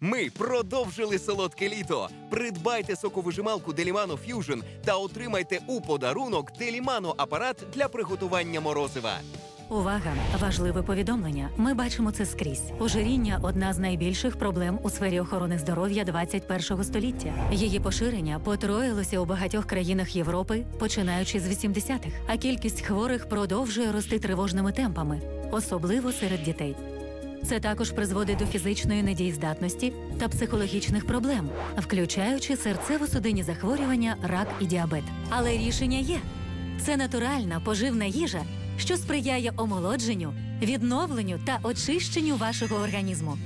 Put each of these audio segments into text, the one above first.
Ми продовжили солодке літо. Придбайте соковижималку Делімано Fusion та отримайте у подарунок Делімано апарат для приготування морозива. Увага! Важливе повідомлення. Ми бачимо це скрізь. Ожиріння одна з найбільших проблем у сфері охорони здоров'я 21-го століття. Її поширення потроїлося у багатьох країнах Європи, починаючи з 80-х, а кількість хворих продовжує рости тривожними темпами, особливо серед дітей. Це також призводить до фізичної недієздатності та психологічних проблем, включаючи серцево-судинні захворювання, рак і діабет. Але рішення є. Це натуральна поживна їжа, що сприяє омолодженню, відновленню та очищенню вашого організму.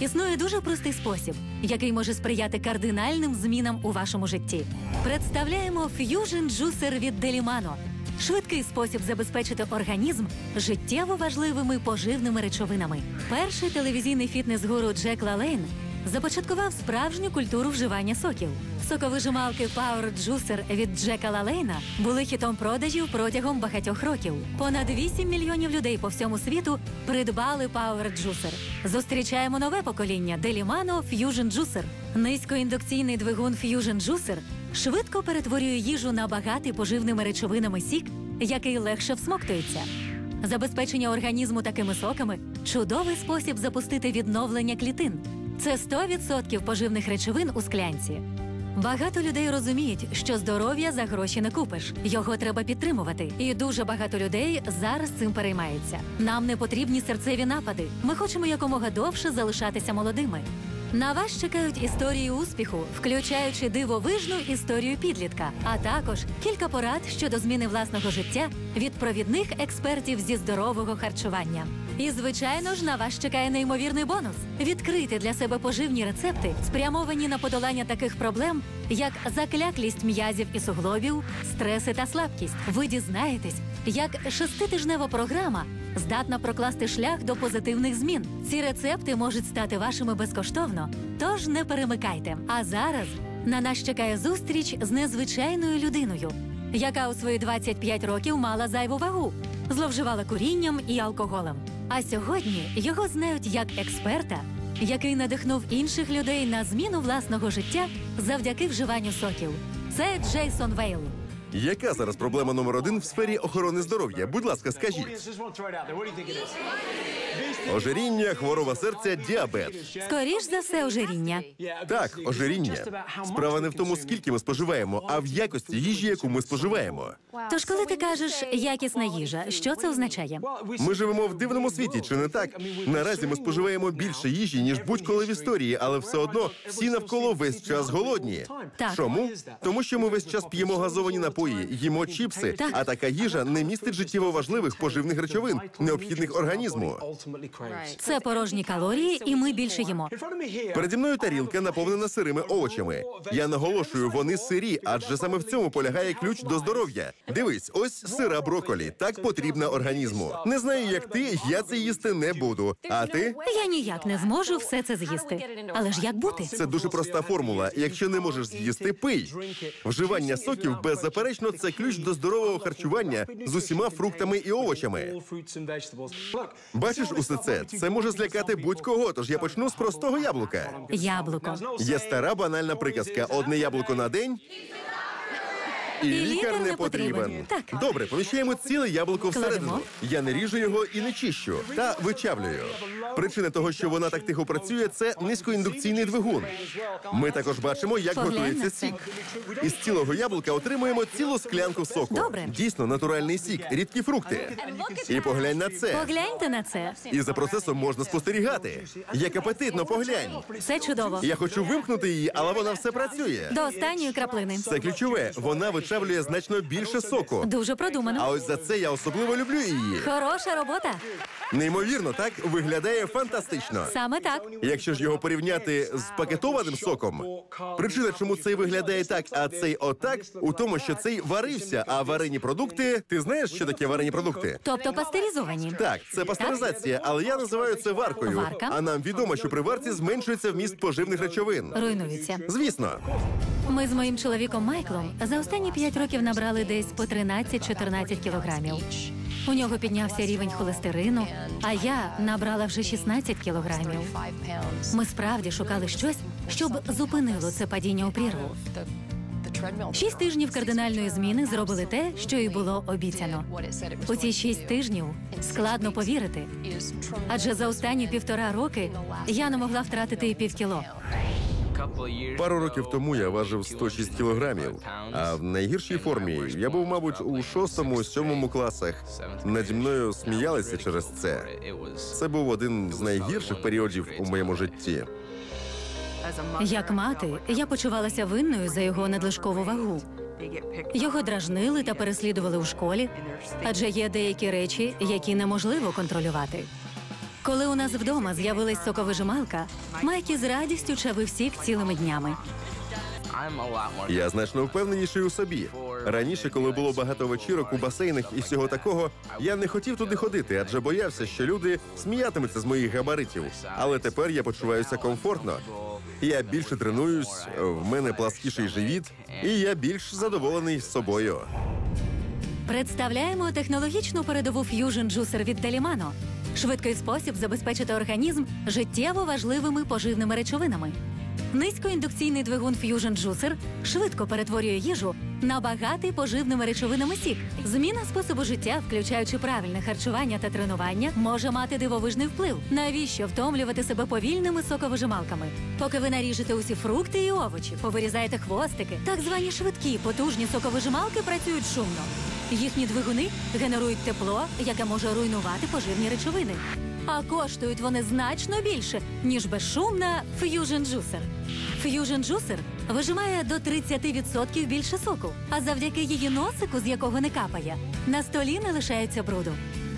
Існує дуже простий спосіб, який може сприяти кардинальним змінам у вашому житті. Представляємо Fusion Juicer від Delimano. Швидкий спосіб забезпечити організм життєво важливими поживними речовинами. Перший телевізійний фітнес-гуру Джек Лалейн започаткував справжню культуру вживання соків. Соковижималки Power Juicer від Джека Лалейна були хітом продажів протягом багатьох років. Понад 8 мільйонів людей по всьому світу придбали Power Juicer. Зустрічаємо нове покоління Delimano Fusion Juicer. Низькоіндукційний двигун Fusion Juicer швидко перетворює їжу на багатий поживними речовинами сік, який легше всмоктується. Забезпечення організму такими соками чудовий спосіб запустити відновлення клітин. Це 100% поживних речовин у склянці. Багато людей розуміють, що здоров'я за гроші не купиш. Його треба підтримувати. І дуже багато людей зараз цим переймаються. Нам не потрібні серцеві напади. Ми хочемо якомога довше залишатися молодими. На вас чекають історії успіху, включаючи дивовижну історію підлітка, а також кілька порад щодо зміни власного життя від провідних експертів зі здорового харчування. І, звичайно ж, на вас чекає неймовірний бонус: відкрити для себе поживні рецепти, спрямовані на подолання таких проблем, як закляклість м'язів і суглобів, стреси та слабкість. Ви дізнаєтесь, як шеститижнева програма здатна прокласти шлях до позитивних змін. Ці рецепти можуть стати вашими безкоштовно, тож не перемикайте. А зараз на нас чекає зустріч з незвичайною людиною, яка у свої 25 років мала зайву вагу, зловживала курінням і алкоголем. А сьогодні його знають як експерта, який надихнув інших людей на зміну власного життя завдяки вживанню соків. Це Джейсон Вейл. Яка зараз проблема номер один в сфері охорони здоров'я? Будь ласка, скажіть. Ожиріння, хвороба серця, діабет. Скоріш за все, ожиріння. Так, ожиріння. Справа не в тому, скільки ми споживаємо, а в якості їжі, яку ми споживаємо. Тож, коли ти кажеш якісна їжа, що це означає? Ми живемо в дивному світі, чи не так? Наразі ми споживаємо більше їжі, ніж будь-коли в історії, але все одно всі навколо весь час голодні. Так. Чому? Тому що ми весь час п'ємо газовані напої, їмо чіпси, Так. а така їжа не містить життєво важливих поживних речовин, необхідних організму. Це порожні калорії, і ми більше їмо. Переді мною тарілка наповнена сирими овочами. Я наголошую, вони сирі, адже саме в цьому полягає ключ до здоров'я. Дивись, ось сира броколі. Так потрібна організму. Не знаю, як ти, я це їсти не буду. А ти? Я ніяк не зможу все це з'їсти. Але ж як бути? Це дуже проста формула. Якщо не можеш з'їсти, пий. Вживання соків беззаперечно це ключ до здорового харчування з усіма фруктами і овочами. Бачиш усе це? Це може злякати будь-кого, тож я почну з простого яблука. Яблуко. Є стара банальна приказка: одне яблуко на день. І лікар не потрібен. Так. Добре, поміщаємо ціле яблуко всередину. Я не ріжу його і не чищу, та вичавлюю. Причина того, що вона так тихо працює, це низькоіндукційний двигун. Ми також бачимо, як готується сік. Із цілого яблука отримуємо цілу склянку соку. Добре. Дійсно, натуральний сік, рідкі фрукти. І поглянь на це. Погляньте на це. І за процесом можна спостерігати. Як апетитно, поглянь. Це чудово. Я хочу вимкнути її, але вона все працює. До останньої краплини. Це ключове. Вона вичавлює значно більше соку. Дуже А ось за це я особливо люблю її. Хороша робота. Неймовірно, так виглядає фантастично. Саме так. Якщо ж його порівняти з пакетованим соком, причина, чому цей виглядає так, а цей отак, у тому, що цей варився, а варені продукти. Ти знаєш, що таке варені продукти? Тобто пастеризовані. Так, це пастеризація, але я називаю це варкою. Варка. А нам відомо, що при варці зменшується вміст поживних речовин. Руйнуються. Звісно, Ми з моїм чоловіком Майклом за останні п'ять років набрали десь по 13-14 кілограмів. У нього піднявся рівень холестерину, а я набрала вже 16 кілограмів. Ми справді шукали щось, щоб зупинило це падіння у прірву. Шість тижнів кардинальної зміни зробили те, що і було обіцяно. У ці шість тижнів складно повірити, адже за останні півтора роки я не могла втратити і півкіло. Пару років тому я важив 106 кілограмів, а в найгіршій формі я був, мабуть, у шостому, сьомому класах. Наді мною сміялися через це. Це був один з найгірших періодів у моєму житті. Як мати, я почувалася винною за його надлишкову вагу. Його дражнили та переслідували у школі, адже є деякі речі, які неможливо контролювати. Коли у нас вдома з'явилась соковижималка, Майкі з радістю чавив сік цілими днями. Я значно впевненіший у собі. Раніше, коли було багато вечірок у басейнах і всього такого, я не хотів туди ходити, адже боявся, що люди сміятимуться з моїх габаритів. Але тепер я почуваюся комфортно. Я більше тренуюсь, в мене пласкіший живіт, і я більш задоволений з собою. Представляємо технологічну передову Fusion Juicer від Delimano. Швидкий спосіб забезпечити організм життєво важливими поживними речовинами. Низькоіндукційний двигун Fusion Juicer швидко перетворює їжу на багатий поживними речовинами сік. Зміна способу життя, включаючи правильне харчування та тренування, може мати дивовижний вплив. Навіщо втомлювати себе повільними соковижималками? Поки ви наріжете усі фрукти і овочі, повирізаєте хвостики, так звані швидкі потужні соковижималки працюють шумно. Їхні двигуни генерують тепло, яке може руйнувати поживні речовини. А коштують вони значно більше, ніж безшумна Fusion Juicer. Fusion Juicer вижимає до 30% більше соку, а завдяки її носику, з якого не капає, на столі не лишається бруду.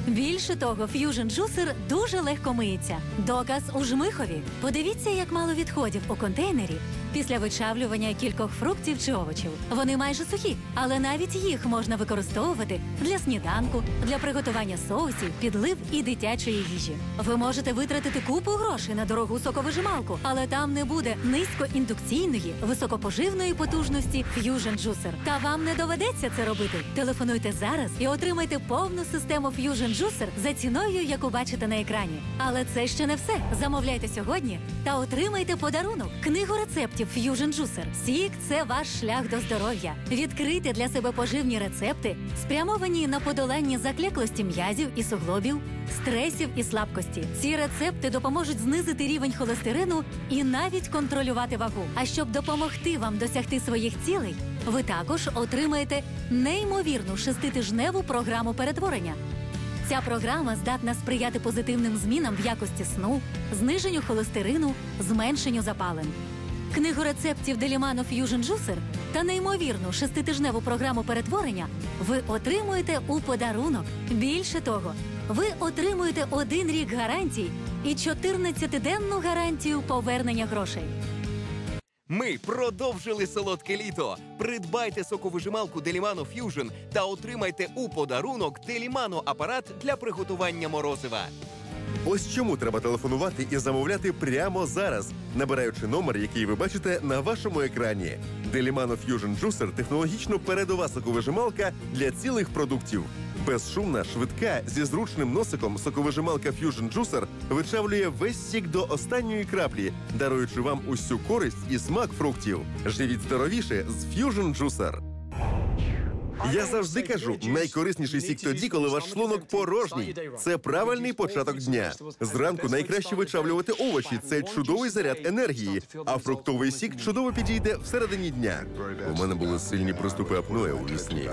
Більше того, Fusion Juicer дуже легко миється. Доказ у жмихові. Подивіться, як мало відходів у контейнері після вичавлювання кількох фруктів чи овочів. Вони майже сухі, але навіть їх можна використовувати для сніданку, для приготування соусів, підлив і дитячої їжі. Ви можете витратити купу грошей на дорогу соковижималку, але там не буде низькоіндукційної, високопоживної потужності Fusion Juicer. Та вам не доведеться це робити. Телефонуйте зараз і отримайте повну систему Fusion Juicer за ціною, яку бачите на екрані. Але це ще не все. Замовляйте сьогодні та отримайте подарунок книгу рецептів Fusion Juicer. Сік це ваш шлях до здоров'я. Відкрийте для себе поживні рецепти, спрямовані на подолання закляклості м'язів і суглобів, стресів і слабкості. Ці рецепти допоможуть знизити рівень холестерину і навіть контролювати вагу. А щоб допомогти вам досягти своїх цілей, ви також отримаєте неймовірну шеститижневу програму перетворення. Ця програма здатна сприяти позитивним змінам в якості сну, зниженню холестерину, зменшенню запалень. Книгу рецептів Delimano Fusion Juicer та неймовірну шеститижневу програму перетворення ви отримуєте у подарунок. Більше того, ви отримуєте один рік гарантій і 14-денну гарантію повернення грошей. Ми продовжили солодке літо. Придбайте соковижималку Делімано Fusion та отримайте у подарунок Делімано апарат для приготування морозива. Ось чому треба телефонувати і замовляти прямо зараз, набираючи номер, який ви бачите на вашому екрані. Delimano Fusion Juicer – технологічно передова соковижималка для цілих продуктів. Безшумна, швидка, зі зручним носиком соковижималка Fusion Juicer вичавлює весь сік до останньої краплі, даруючи вам усю користь і смак фруктів. Живіть здоровіше з Fusion Juicer. Я завжди кажу, найкорисніший сік тоді, коли ваш шлунок порожній. Це правильний початок дня. Зранку найкраще вичавлювати овочі. Це чудовий заряд енергії. А фруктовий сік чудово підійде всередині дня. У мене були сильні приступи апноє у вісні.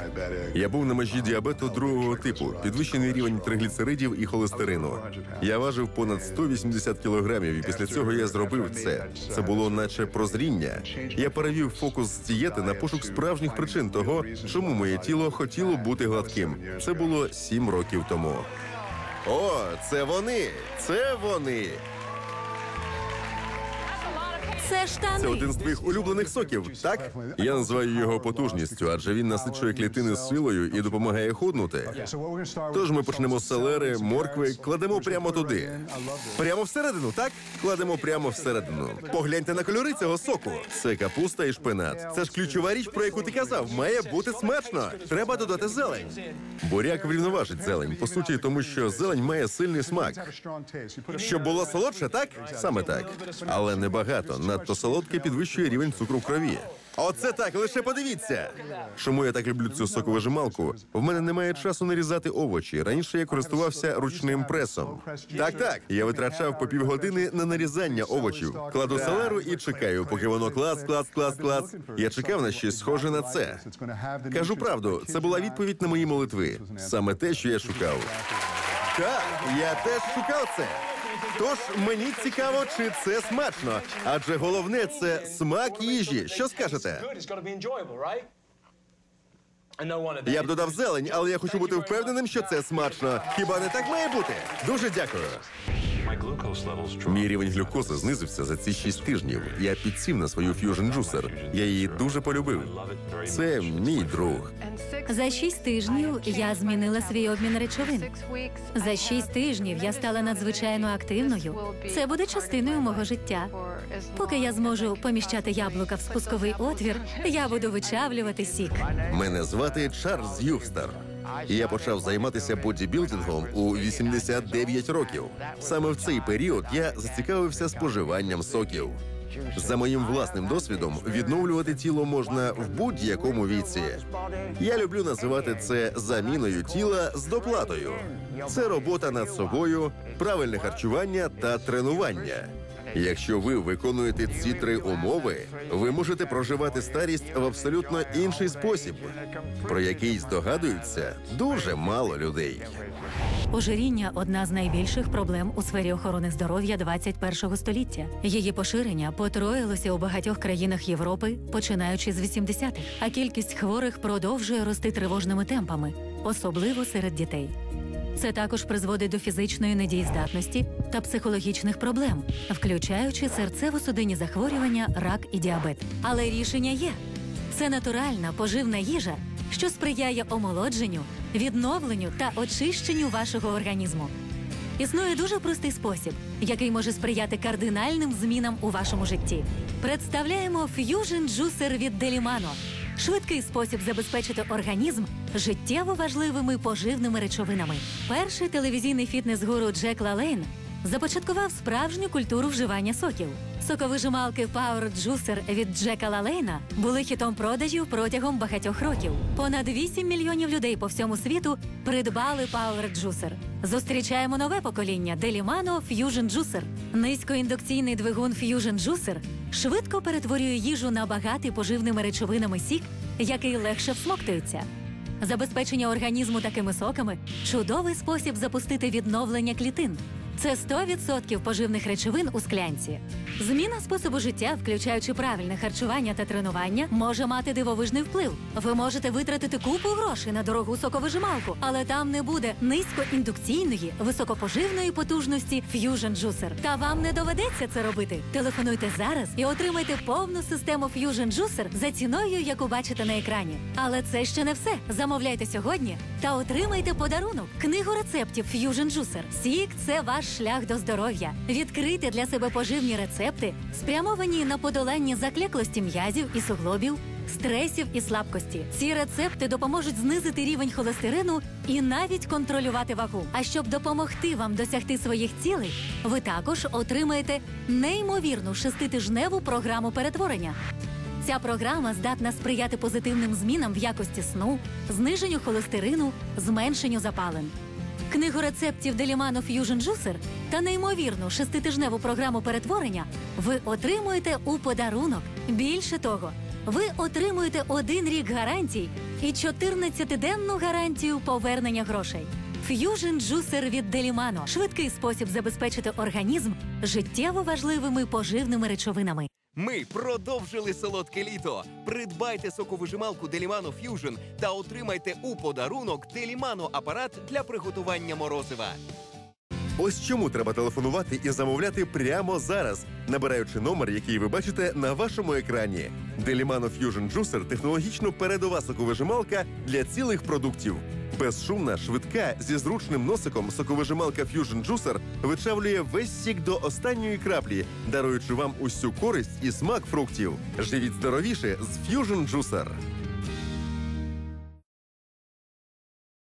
Я був на межі діабету другого типу, підвищений рівень тригліцеридів і холестерину. Я важив понад 180 кілограмів, і після цього я зробив це. Це було наче прозріння. Я перевів фокус з дієти на пошук справжніх причин того, чому моє тіло хотіло бути гладким. Це було сім років тому. О, це вони! Це вони! Це штани. Це один з твоїх улюблених соків, так? Я називаю його потужністю, адже він насичує клітини силою і допомагає худнути. Тож ми почнемо з селери, моркви, кладемо прямо туди. Прямо всередину, так? Кладемо прямо всередину. Погляньте на кольори цього соку. Це капуста і шпинат. Це ж ключова річ, про яку ти казав. Має бути смачно. Треба додати зелень. Буряк врівноважить зелень, по суті, тому що зелень має сильний смак. Щоб було солодше, так? Саме так. Але небагато. Надто солодке підвищує рівень цукру в крові. Оце так, лише подивіться. Чому я так люблю цю соковижималку? В мене немає часу нарізати овочі. Раніше я користувався ручним пресом. Так, так. Я витрачав по півгодини на нарізання овочів. Кладу селеру і чекаю, поки воно клац, клац, клац, клац. Я чекав на щось схоже на це. Кажу правду, це була відповідь на мої молитви. Саме те, що я шукав. Так, я теж шукав це. Тож мені цікаво, чи це смачно. Адже головне це смак їжі. Що скажете? Я б додав зелень, але я хочу бути впевненим, що це смачно. Хіба не так має бути? Дуже дякую. Мій рівень глюкози знизився за ці шість тижнів. Я підсів на свою Fusion Juicer. Я її дуже полюбив. Це мій друг. За шість тижнів я змінила свій обмін речовин. За шість тижнів я стала надзвичайно активною. Це буде частиною мого життя. Поки я зможу поміщати яблука в спусковий отвір, я буду вичавлювати сік. Мене звати Чарльз Юхстер. Я почав займатися бодібілдингом у 89 років. Саме в цей період я зацікавився споживанням соків. За моїм власним досвідом, відновлювати тіло можна в будь-якому віці. Я люблю називати це заміною тіла з доплатою. Це робота над собою, правильне харчування та тренування. Якщо ви виконуєте ці три умови, ви можете проживати старість в абсолютно інший спосіб, про який здогадуються дуже мало людей. Ожиріння одна з найбільших проблем у сфері охорони здоров'я 21-го століття. Її поширення потроїлося у багатьох країнах Європи, починаючи з 80-х, а кількість хворих продовжує рости тривожними темпами, особливо серед дітей. Це також призводить до фізичної недієздатності та психологічних проблем, включаючи серцево-судинні захворювання, рак і діабет. Але рішення є: це натуральна поживна їжа, що сприяє омолодженню, відновленню та очищенню вашого організму. Існує дуже простий спосіб, який може сприяти кардинальним змінам у вашому житті. Представляємо Fusion Juicer від Delimano. Швидкий спосіб забезпечити організм життєво важливими поживними речовинами. Перший телевізійний фітнес-гуру Джек Лалейн започаткував справжню культуру вживання соків. Соковижималки Power Juicer від Джека Лалейна були хітом продажів протягом багатьох років. Понад 8 мільйонів людей по всьому світу придбали Power Juicer. Зустрічаємо нове покоління Делімано Fusion Juicer. Низькоіндукційний двигун Fusion Juicer швидко перетворює їжу на багатий поживними речовинами сік, який легше всмоктується. Забезпечення організму такими соками чудовий спосіб запустити відновлення клітин. Це 100% поживних речовин у склянці. Зміна способу життя, включаючи правильне харчування та тренування, може мати дивовижний вплив. Ви можете витратити купу грошей на дорогу соковижималку, але там не буде низькоіндукційної, високопоживної потужності Fusion Juicer. Та вам не доведеться це робити. Телефонуйте зараз і отримайте повну систему Fusion Juicer за ціною, яку бачите на екрані. Але це ще не все. Замовляйте сьогодні та отримайте подарунок книгу рецептів Fusion Juicer. Сік це ваш шлях до здоров'я. Відкрийте для себе поживні рецепти, спрямовані на подолання закляклості м'язів і суглобів. Стресів і слабкості. Ці рецепти допоможуть знизити рівень холестерину і навіть контролювати вагу. А щоб допомогти вам досягти своїх цілей, ви також отримаєте неймовірну шеститижневу програму перетворення. Ця програма здатна сприяти позитивним змінам в якості сну, зниженню холестерину, зменшенню запалень. Книгу рецептів Delimano Fusion Juicer та неймовірну шеститижневу програму перетворення ви отримуєте у подарунок. Більше того, ви отримуєте один рік гарантій і 14-денну гарантію повернення грошей. Fusion Juicer від Delimano – швидкий спосіб забезпечити організм життєво важливими поживними речовинами. Ми продовжили солодке літо. Придбайте соковижималку Делімано Fusion та отримайте у подарунок Делімано апарат для приготування морозива. Ось чому треба телефонувати і замовляти прямо зараз, набираючи номер, який ви бачите на вашому екрані. Delimano Fusion Juicer – технологічно передова соковижималка для цілих продуктів. Безшумна, швидка, зі зручним носиком соковижималка Fusion Juicer вичавлює весь сік до останньої краплі, даруючи вам усю користь і смак фруктів. Живіть здоровіше з Fusion Juicer.